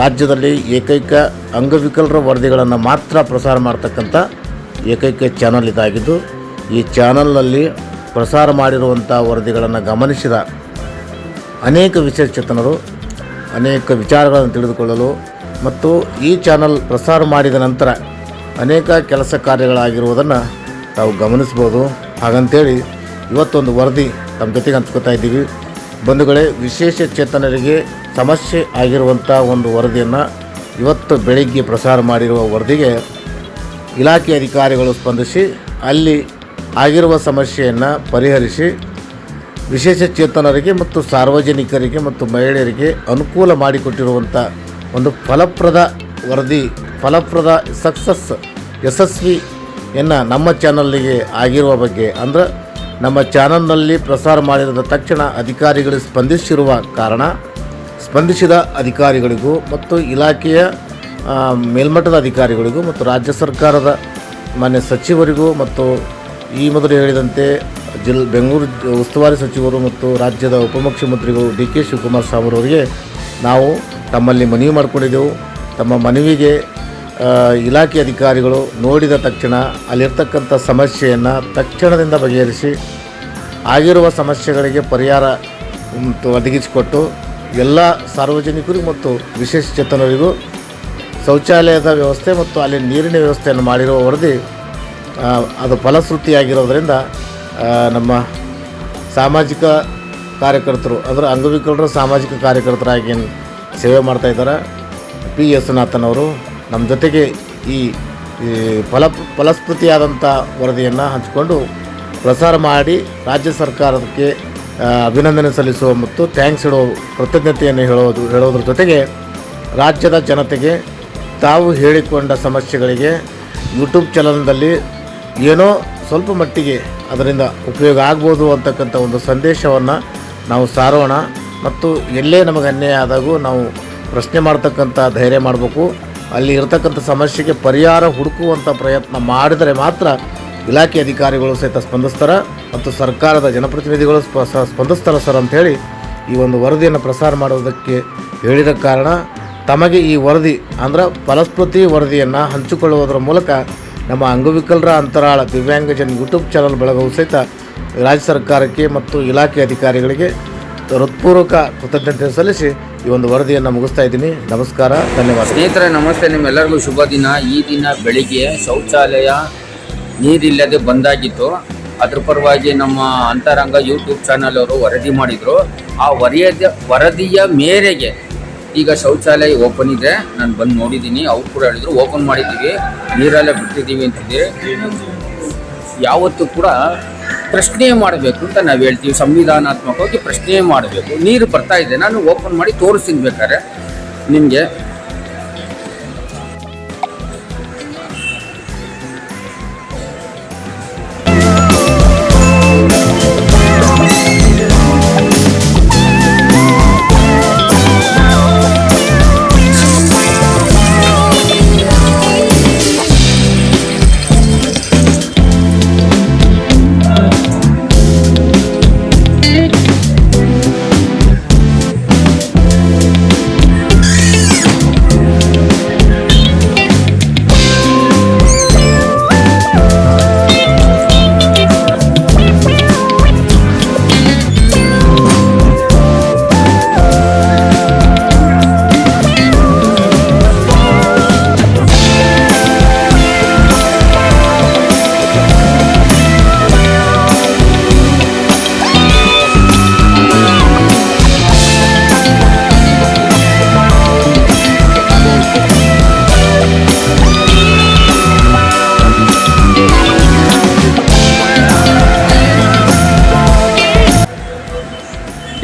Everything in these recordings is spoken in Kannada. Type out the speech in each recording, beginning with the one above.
ರಾಜ್ಯದಲ್ಲಿ ಏಕೈಕ ಅಂಗವಿಕಲರ ವರದಿಗಳನ್ನು ಮಾತ್ರ ಪ್ರಸಾರ ಮಾಡ್ತಕ್ಕಂಥ ಏಕೈಕ ಚಾನಲ್ ಇದಾಗಿದ್ದು, ಈ ಚಾನಲ್ನಲ್ಲಿ ಪ್ರಸಾರ ಮಾಡಿರುವಂಥ ವರದಿಗಳನ್ನು ಗಮನಿಸಿದ ಅನೇಕ ವಿಶೇಷಚೇತನರು ಅನೇಕ ವಿಚಾರಗಳನ್ನು ತಿಳಿದುಕೊಳ್ಳಲು ಮತ್ತು ಈ ಚಾನಲ್ ಪ್ರಸಾರ ಮಾಡಿದ ನಂತರ ಅನೇಕ ಕೆಲಸ ಕಾರ್ಯಗಳಾಗಿರುವುದನ್ನು ತಾವು ಗಮನಿಸ್ಬೋದು ಹಾಗಂತೇಳಿ, ಇವತ್ತೊಂದು ವರದಿ ತಮ್ಮ ಜೊತೆಗೆ ಹಂಚ್ಕೊತಾ ಇದ್ದೀವಿ. ಬಂಧುಗಳೇ, ವಿಶೇಷ ಚೇತನರಿಗೆ ಸಮಸ್ಯೆ ಆಗಿರುವಂಥ ಒಂದು ವರದಿಯನ್ನು ಇವತ್ತು ಬೆಳಿಗ್ಗೆ ಪ್ರಸಾರ ಮಾಡಿರುವ ವರದಿಗೆ ಇಲಾಖೆ ಅಧಿಕಾರಿಗಳು ಸ್ಪಂದಿಸಿ, ಅಲ್ಲಿ ಆಗಿರುವ ಸಮಸ್ಯೆಯನ್ನು ಪರಿಹರಿಸಿ, ವಿಶೇಷ ಚೇತನರಿಗೆ ಮತ್ತು ಸಾರ್ವಜನಿಕರಿಗೆ ಮತ್ತು ಮಹಿಳೆಯರಿಗೆ ಅನುಕೂಲ ಮಾಡಿಕೊಟ್ಟಿರುವಂಥ ಒಂದು ಫಲಪ್ರದ ವರದಿ, ಫಲಪ್ರದ ಸಕ್ಸಸ್ ಯಶಸ್ವಿಯನ್ನು ನಮ್ಮ ಚಾನಲ್ಲಿಗೆ ಆಗಿರುವ ಬಗ್ಗೆ. ಅಂದ್ರೆ ನಮ್ಮ ಚಾನಲ್ನಲ್ಲಿ ಪ್ರಸಾರ ಮಾಡಿದ ತಕ್ಷಣ ಅಧಿಕಾರಿಗಳು ಸ್ಪಂದಿಸಿರುವ ಕಾರಣ, ಸ್ಪಂದಿಸಿದ ಅಧಿಕಾರಿಗಳಿಗೂ ಮತ್ತು ಇಲಾಖೆಯ ಮೇಲ್ಮಟ್ಟದ ಅಧಿಕಾರಿಗಳಿಗೂ ಮತ್ತು ರಾಜ್ಯ ಸರ್ಕಾರದ ಮಾನ್ಯ ಸಚಿವರಿಗೂ ಮತ್ತು ಈ ಮೊದಲು ಹೇಳಿದಂತೆ ಜಿಲ್, ಬೆಂಗಳೂರು ಉಸ್ತುವಾರಿ ಸಚಿವರು ಮತ್ತು ರಾಜ್ಯದ ಉಪಮುಖ್ಯಮಂತ್ರಿಗಳು ಡಿ ಕೆ ಶಿವಕುಮಾರ್ ಅವರಿಗೆ ನಾವು ತಮ್ಮಲ್ಲಿ ಮನವಿ ಮಾಡಿಕೊಂಡಿದ್ದೆವು. ತಮ್ಮ ಮನವಿಗೆ ಇಲಾಖೆ ಅಧಿಕಾರಿಗಳು ನೋಡಿದ ತಕ್ಷಣ ಅಲ್ಲಿರ್ತಕ್ಕಂಥ ಸಮಸ್ಯೆಯನ್ನು ತಕ್ಷಣದಿಂದ ಬಗೆಹರಿಸಿ ಆಗಿರುವ ಸಮಸ್ಯೆಗಳಿಗೆ ಪರಿಹಾರ ಒದಗಿಸಿಕೊಟ್ಟು ಎಲ್ಲ ಸಾರ್ವಜನಿಕರಿಗೂ ಮತ್ತು ವಿಶೇಷ ಚೇತನರಿಗೂ ಶೌಚಾಲಯದ ವ್ಯವಸ್ಥೆ ಮತ್ತು ಅಲ್ಲಿ ನೀರಿನ ವ್ಯವಸ್ಥೆಯನ್ನು ಮಾಡಿರುವ ವರದಿ ಅದು ಫಲಶ್ರುತಿಯಾಗಿರೋದರಿಂದ ನಮ್ಮ ಸಾಮಾಜಿಕ ಕಾರ್ಯಕರ್ತರು, ಅಂದರೆ ಅಂಗವಿಕಲರು ಸಾಮಾಜಿಕ ಕಾರ್ಯಕರ್ತರಾಗಿ ಸೇವೆ ಮಾಡ್ತಾ ಇದ್ದಾರೆ. ಪಿ ಎಸ್ ನಮ್ಮ ಜೊತೆಗೆ ಈ ಫಲ ಫಲಸ್ಫೃತಿಯಾದಂಥ ವರದಿಯನ್ನು ಹಂಚಿಕೊಂಡು ಪ್ರಸಾರ ಮಾಡಿ ರಾಜ್ಯ ಸರ್ಕಾರಕ್ಕೆ ಅಭಿನಂದನೆ ಸಲ್ಲಿಸುವ ಮತ್ತು ಥ್ಯಾಂಕ್ಸ್ ಹೇಳೋ ಕೃತಜ್ಞತೆಯನ್ನು ಹೇಳೋದು, ಹೇಳೋದ್ರ ಜೊತೆಗೆ ರಾಜ್ಯದ ಜನತೆಗೆ ತಾವು ಹೇಳಿಕೊಂಡ ಸಮಸ್ಯೆಗಳಿಗೆ ಯೂಟ್ಯೂಬ್ ಚಾನಲ್ನಲ್ಲಿ ಏನೋ ಸ್ವಲ್ಪ ಮಟ್ಟಿಗೆ ಅದರಿಂದ ಉಪಯೋಗ ಆಗ್ಬೋದು ಅಂತಕ್ಕಂಥ ಒಂದು ಸಂದೇಶವನ್ನು ನಾವು ಸಾರೋಣ. ಮತ್ತು ಎಲ್ಲೇ ನಮಗೆ ಅನ್ಯಾಯ ಆದಾಗೂ ನಾವು ಪ್ರಶ್ನೆ ಮಾಡ್ತಕ್ಕಂಥ ಧೈರ್ಯ ಮಾಡಬೇಕು. ಅಲ್ಲಿ ಇರತಕ್ಕಂಥ ಸಮಸ್ಯೆಗೆ ಪರಿಹಾರ ಹುಡುಕುವಂಥ ಪ್ರಯತ್ನ ಮಾಡಿದರೆ ಮಾತ್ರ ಇಲಾಖೆ ಅಧಿಕಾರಿಗಳು ಸಹಿತ ಸ್ಪಂದಿಸ್ತಾರೆ ಮತ್ತು ಸರ್ಕಾರದ ಜನಪ್ರತಿನಿಧಿಗಳು ಸ್ಪ ಸ್ಪಂದಿಸ್ತಾರೆ ಸರ್ ಅಂಥೇಳಿ ಈ ಒಂದು ವರದಿಯನ್ನು ಪ್ರಸಾರ ಮಾಡೋದಕ್ಕೆ ಹೇಳಿದ ಕಾರಣ ತಮಗೆ ಈ ವರದಿ ಅಂದ್ರೆ ಫಲಸ್ಫೃತಿ ವರದಿಯನ್ನು ಹಂಚಿಕೊಳ್ಳುವುದರ ಮೂಲಕ ನಮ್ಮ ಅಂಗವಿಕಲರ ಅಂತರಾಳ ದಿವ್ಯಾಂಗಜನ್ ಯೂಟ್ಯೂಬ್ ಚಾನಲ್ ಬೆಳಗವು ಸಹಿತ ರಾಜ್ಯ ಸರ್ಕಾರಕ್ಕೆ ಮತ್ತು ಇಲಾಖೆ ಅಧಿಕಾರಿಗಳಿಗೆ ಹೃತ್ಪೂರ್ವಕ ಕೃತಜ್ಞತೆ ಸಲ್ಲಿಸಿ ಈ ಒಂದು ವರದಿಯನ್ನು ಮುಗಿಸ್ತಾ ಇದ್ದೀನಿ. ನಮಸ್ಕಾರ ಧನ್ಯವಾದ ಸ್ನೇಹಿತರೆ, ನಮಸ್ತೆ. ನಿಮ್ಮೆಲ್ಲರಿಗೂ ಶುಭ ದಿನ. ಈ ದಿನ ಬೆಳಿಗ್ಗೆ ಶೌಚಾಲಯ ನೀರಿಲ್ಲದೆ ಬಂದಾಗಿತ್ತು. ಅದ್ರ ಪರವಾಗಿ ನಮ್ಮ ಅಂತರಂಗ ಯೂಟ್ಯೂಬ್ ಚಾನಲ್ ಅವರು ವರದಿ ಮಾಡಿದ್ರು. ಆ ವರಿಯ ವರದಿಯ ಮೇರೆಗೆ ಈಗ ಶೌಚಾಲಯ ಓಪನ್ ಇದೆ. ನಾನು ಬಂದು ನೋಡಿದ್ದೀನಿ ಅವ್ರು ಕೂಡ ಹೇಳಿದ್ರು ಓಪನ್ ಮಾಡಿದ್ದೀವಿ. ನೀರೆಲ್ಲ ಬಿಟ್ಟಿದ್ದೀವಿ ಅಂತಿದೆ ಯಾವತ್ತೂ ಕೂಡ ಪ್ರಶ್ನೆ ಮಾಡಬೇಕು ಅಂತ ನಾವು ಹೇಳ್ತೀವಿ. ಸಂವಿಧಾನಾತ್ಮಕವಾಗಿ ಪ್ರಶ್ನೆ ಮಾಡಬೇಕು. ನೀರು ಬರ್ತಾ ಇದೆ. ನಾನು ಓಪನ್ ಮಾಡಿ ತೋರಿಸ್ತೀನಿ ಬೇಕಾದ್ರೆ. ನಿಮಗೆ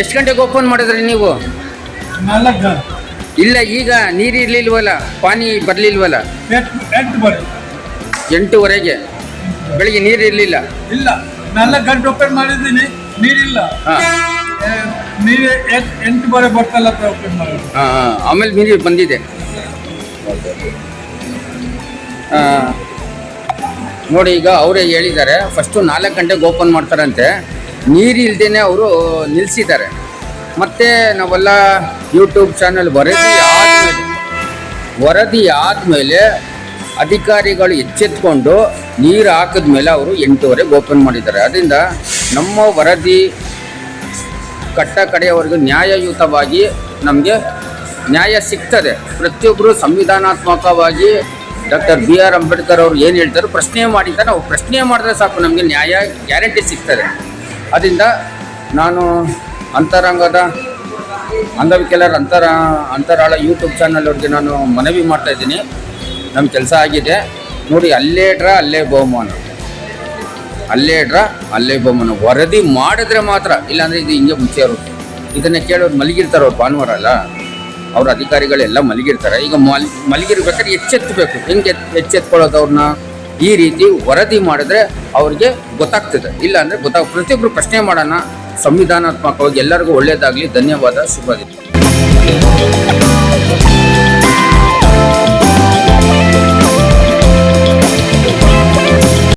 ಎಷ್ಟು ಗಂಟೆಗೆ ಓಪನ್ ಮಾಡಿದ್ರಿ ನೀವು? ಇಲ್ಲ ಈಗ ನೀರು ಇರ್ಲಿಲ್ವಲ್ಲ ಪಾನಿ ಬರ್ಲಿಲ್ವಲ್ಲ? ಎಂಟುವರೆಗೆ? ಬೆಳಿಗ್ಗೆ ನೀರು ಇರಲಿಲ್ಲ? ಇಲ್ಲ ನಾಲ್ಕು ಗಂಟೆ ಓಪನ್ ಮಾಡಿದ್ದೀನಿ ನೀರಿಲ್ಲ ನೀರು ಎಂಟು ಎಂಟು ಬರೆ ಬರ್ತಲ್ಲ ಓಪನ್ ಹಾಂ ಆಮೇಲೆ ನೀರು ಬಂದಿದೆ. ನೋಡಿ ಈಗ ಅವರೇ ಹೇಳಿದ್ದಾರೆ ಫಸ್ಟು ನಾಲ್ಕು ಗಂಟೆಗೆ ಓಪನ್ ಮಾಡ್ತಾರಂತೆ. ನೀರು ಇಲ್ದೇನೆ ಅವರು ನಿಲ್ಲಿಸಿದ್ದಾರೆ ಮತ್ತೆ ನಾವೆಲ್ಲ ಯೂಟ್ಯೂಬ್ ಚಾನಲ್ ವರದಿ ಆದಮೇಲೆ ವರದಿ ಆದಮೇಲೆ ಅಧಿಕಾರಿಗಳು ಎಚ್ಚೆತ್ಕೊಂಡು ನೀರು ಹಾಕಿದ ಮೇಲೆ ಅವರು ಎಂಟೂವರೆಗೆ ಓಪನ್ ಮಾಡಿದ್ದಾರೆ. ಅದರಿಂದ ನಮ್ಮ ವರದಿ ಕಟ್ಟ ಕಡೆಯವರೆಗೂ ನ್ಯಾಯಯುತವಾಗಿ ನಮಗೆ ನ್ಯಾಯ ಸಿಗ್ತದೆ. ಪ್ರತಿಯೊಬ್ಬರು ಸಂವಿಧಾನಾತ್ಮಕವಾಗಿ ಡಾಕ್ಟರ್ ಬಿ ಆರ್ ಅಂಬೇಡ್ಕರ್ ಅವರು ಏನು ಹೇಳ್ತಾರೋ ಪ್ರಶ್ನೆ ಮಾಡಿದ್ದಾರೆ. ನಾವು ಪ್ರಶ್ನೆ ಮಾಡಿದ್ರೆ ಸಾಕು ನಮಗೆ ನ್ಯಾಯ ಗ್ಯಾರಂಟಿ ಸಿಗ್ತದೆ. ಅದರಿಂದ ನಾನು ಅಂತರಂಗದ ಅಂಗವಿಕಲರ ಅಂತರ ಅಂತರಾಳ ಯೂಟ್ಯೂಬ್ ಚಾನಲ್ ಅವ್ರಿಗೆ ನಾನು ಮನವಿ ಮಾಡ್ತಾ ಇದ್ದೀನಿ. ನಮ್ಮ ಕೆಲಸ ಆಗಿದೆ. ನೋಡಿ, ಅಲ್ಲೇ ಇಡ್ರ, ಅಲ್ಲೇ ಬಹುಮಾನ. ಅಲ್ಲೇ ಇಡ್ರ, ಅಲ್ಲೇ ಬಹುಮಾನ. ವರದಿ ಮಾಡಿದ್ರೆ ಮಾತ್ರ, ಇಲ್ಲಾಂದರೆ ಇದು ಹಿಂಗೆ ಮುಂಚೆ ಇರುತ್ತೆ ಇದನ್ನು ಕೇಳೋರು ಮಲಗಿರ್ತಾರೆ ಅವ್ರು ಭಾನುವಾರ ಅಲ್ಲ. ಅವ್ರ ಅಧಿಕಾರಿಗಳೆಲ್ಲ ಮಲಗಿರ್ತಾರೆ. ಈಗ ಮಲ್, ಮಲಗಿರ್ಬೇಕಾದ್ರೆ ಎಚ್ಚೆತ್ತಬೇಕು. ಹೆಂಗೆ ಎಚ್- ಎಚ್ಚೆತ್ಕೊಳ್ಳೋದು ಅವ್ರನ್ನ? ಈ ರೀತಿ ವರದಿ ಮಾಡಿದ್ರೆ ಅವ್ರಿಗೆ ಗೊತ್ತಾಗ್ತದೆ. ಇಲ್ಲ ಅಂದ್ರೆ ಗೊತ್ತಾಗ ಪ್ರತಿಯೊಬ್ಬರು ಪ್ರಶ್ನೆ ಮಾಡೋಣ. ಸಂವಿಧಾನಾತ್ಮಕವಾಗಿ ಎಲ್ಲರಿಗೂ ಒಳ್ಳೇದಾಗಲಿ. ಧನ್ಯವಾದ. ಶುಭ